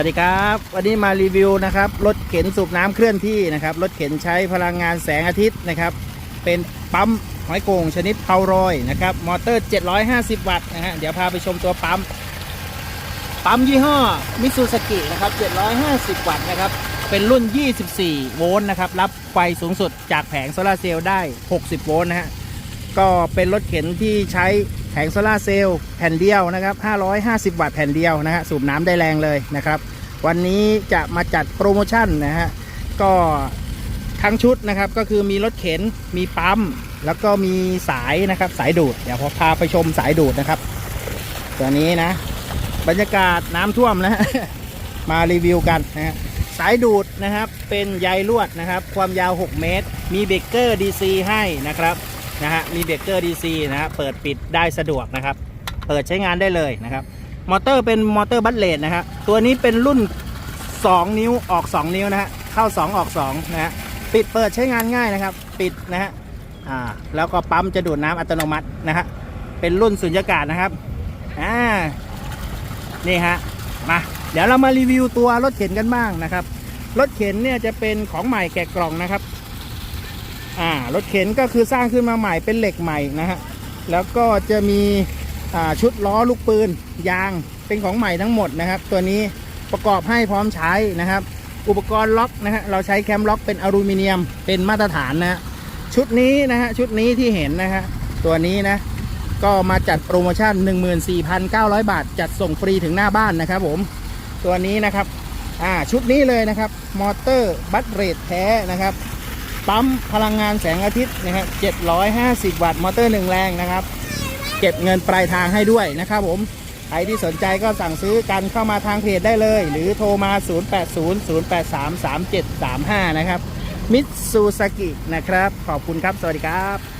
วัสดีครับ วันนี้มารีวิวนะครับรถเข็นสูบน้ำเคลื่อนที่นะครับรถเข็นใช้พลังงานแสงอาทิตย์นะครับ เป็นปั๊มหอยโก่งชนิดเพารอยนะครับมอเตอร์ 750 วัตต์นะฮะเดี๋ยวพาไปชมตัวปั๊ม ปั๊มยี่ห้อมิซูสกินะครับ 750 วัตต์นะครับ เป็นรุ่น 24 โวลต์นะครับ รับไฟสูงสุดจากแผงโซลาเซลล์ได้ 60 โวลต์นะฮะก็เป็นรถเข็นที่ใช้ แผงโซลาเซลล์แผ่นเดียวนะครับ 550 วัตต์แผ่นเดียวนะฮะสูบน้ำได้แรงเลยนะครับ วันนี้จะมาจัดโปรโมชั่นนะฮะก็ทั้งชุดนะครับก็คือมีรถเข็นมีปั๊ม แล้วก็มีสายนะครับสายดูด เดี๋ยวพอพาไปชมสายดูดนะครับตัวนี้นะ บรรยากาศน้ำท่วมนะฮะมารีวิวกันนะฮะสายดูดนะครับเป็นใยลวดนะครับ ความยาว 6 เมตร มีเบรกเกอร์ DC ให้นะครับ นะฮะมีเบรกเกอร์ DC นะฮะเปิดปิดได้สะดวกนะครับ เปิดใช้งานได้เลยนะครับ มอเตอร์เป็นมอเตอร์บัตเลดนะครับตัวนี้เป็นรุ่น 2 นิ้วออก 2 นิ้วนะฮะเข้า 2 ออก2นะฮะปิดเปิดใช้งานง่ายนะครับ ปิดนะฮะอ่าแล้วก็ปั๊มจะดูดน้ำอัตโนมัตินะฮะเป็นรุ่นสุญญากาศนะครับอ่านี่ฮะมาเดี๋ยวเรามารีวิวตัวรถเข็นกันบ้างนะครับรถเข็นเนี่ยจะเป็นของใหม่แกะกล่องนะครับ อ่ารถเข็นก็คือสร้างขึ้นมาใหม่เป็นเหล็กใหม่นะฮะแล้วก็จะมีอ่าชุดล้อลูกปืนยางเป็นของใหม่ทั้งหมดนะครับ ตัวนี้ประกอบให้พร้อมใช้นะครับ อุปกรณ์ล็อกนะฮะเราใช้แคมล็อกเป็นอลูมิเนียมเป็นมาตรฐานนะฮะชุดนี้นะฮะชุดนี้ที่เห็นนะฮะตัวนี้นะก็มาจัดโปรโมชั่น 14,900 บาท จัดส่งฟรีถึงหน้าบ้านนะครับผม ตัวนี้นะครับ อ่า ชุดนี้เลยนะครับ มอเตอร์บัตเรทแท้นะครับ ปั๊มพลังงานแสงอาทิตย์นะครับ 750 วัตต์มอเตอร์หนึ่งแรงนะครับ เก็บเงินปลายทางให้ด้วยนะครับผม ใครที่สนใจก็สั่งซื้อกันเข้ามาทางเพจได้เลย หรือโทรมา 0800833735 นะครับ มิตซูซากินะครับ ขอบคุณครับ สวัสดีครับ